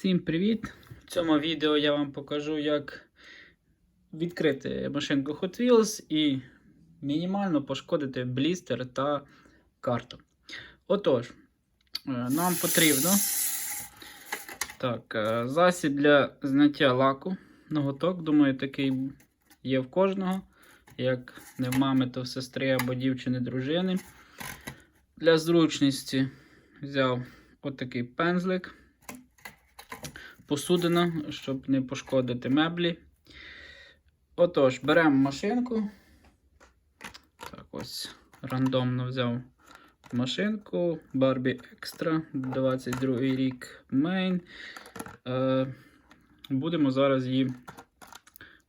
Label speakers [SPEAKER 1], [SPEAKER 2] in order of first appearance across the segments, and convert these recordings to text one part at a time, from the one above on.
[SPEAKER 1] Всім привіт! В цьому відео я вам покажу, як відкрити машинку Hot Wheels і мінімально пошкодити блістер та карту. Отож, е, нам потрібно так, е, засіб для зняття лаку. Ноготок, думаю, такий є в кожного. Як не в мами, то в сестри або дівчини дружини. Для зручності взяв отакий пензлик посудина, щоб не пошкодити меблі. Отож, беремо машинку. Так, ось рандомно взяв машинку Barbie Extra 22 рік Main. Е, Будемо зараз її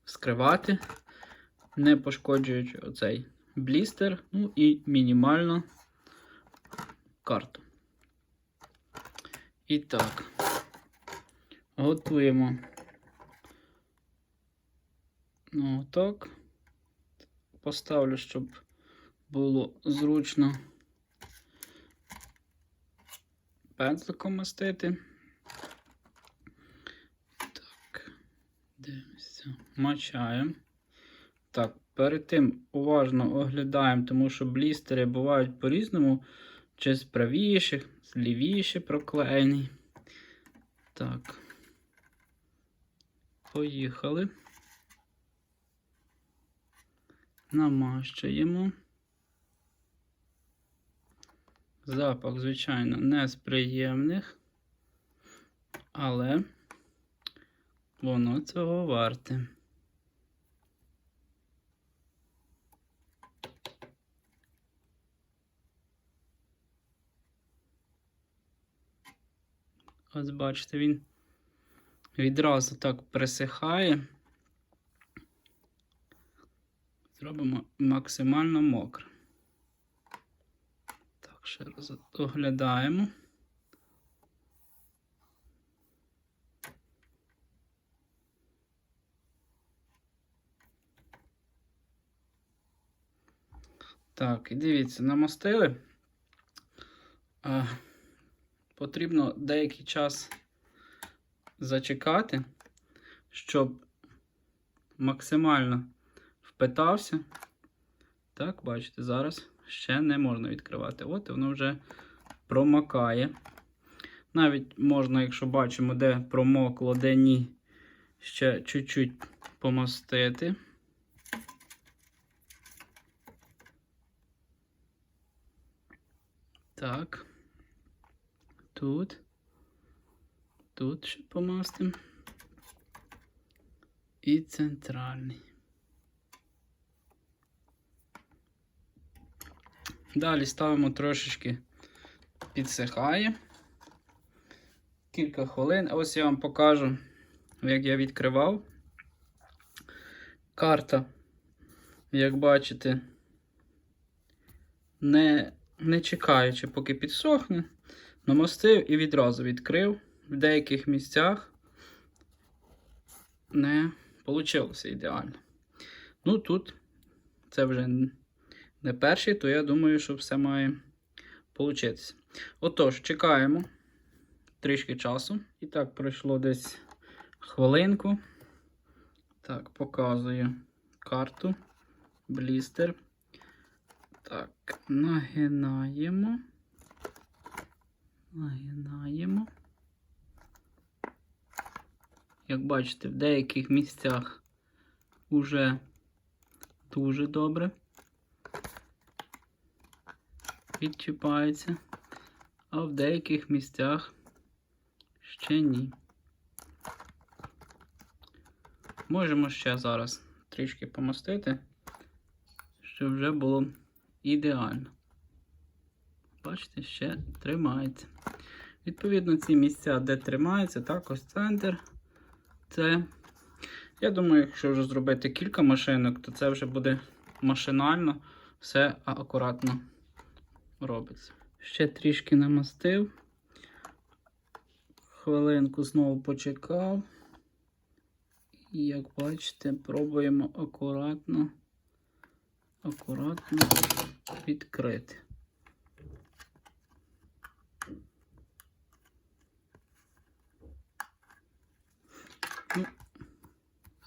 [SPEAKER 1] вскривати, не пошкоджуючи оцей блістер, ну і мінімально карту. І так. Готуємо. Ну, так. Поставлю, щоб було зручно пензликом мастити. Так, дивимося. Мачаємо. Так, перед тим уважно оглядаємо, тому що блістери бувають по-різному. Чи з правіших, з лівіше проклеєний. Так. Поїхали. Намащуємо. Запах, звичайно, не з приємних, але воно цього варте. Ось бачите, він відразу так присихає. Зробимо максимально мокре. Так, ще раз оглядаємо. Так, і дивіться, намастили. А, потрібно деякий час зачекати, щоб максимально впитався. Так, бачите, зараз ще не можна відкривати. От воно вже промокає. Навіть можна, якщо бачимо, де промокло, де ні, ще чуть-чуть помастити. Так. Тут. Тут ще помастимо. І центральний. Далі ставимо трошечки підсихає. Кілька хвилин. Ось я вам покажу, як я відкривав. Карта, як бачите, не, не чекаючи, поки підсохне, намастив і відразу відкрив. В деяких місцях не вийшло ідеально. Ну тут це вже не перший, то я думаю, що все має получитися. Отож, чекаємо трішки часу. І так, пройшло десь хвилинку. Так, показую карту, блістер. Так, нагинаємо. Нагинаємо. Як бачите, в деяких місцях уже дуже добре відчіпається, а в деяких місцях ще ні. Можемо ще зараз трішки помастити, щоб вже було ідеально. Бачите, ще тримається. Відповідно, ці місця, де тримається, також центр. Це, я думаю, якщо вже зробити кілька машинок, то це вже буде машинально все акуратно робиться. Ще трішки намастив. Хвилинку знову почекав. І як бачите, пробуємо акуратно, акуратно відкрити.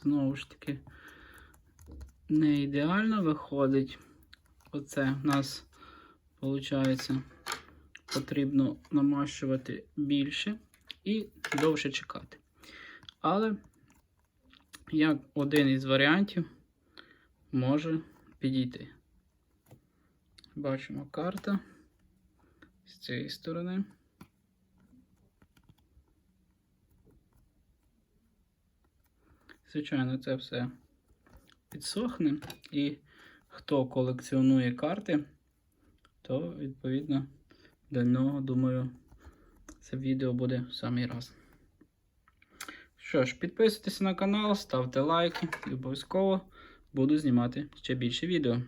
[SPEAKER 1] Знову ж таки, не ідеально виходить. Оце в нас, виходить, потрібно намащувати більше і довше чекати. Але, як один із варіантів, може підійти. Бачимо карта з цієї сторони. Звичайно, це все підсохне. І хто колекціонує карти, то відповідно для нього, думаю, це відео буде в самий раз. Що ж, підписуйтесь на канал, ставте лайки і обов'язково буду знімати ще більше відео.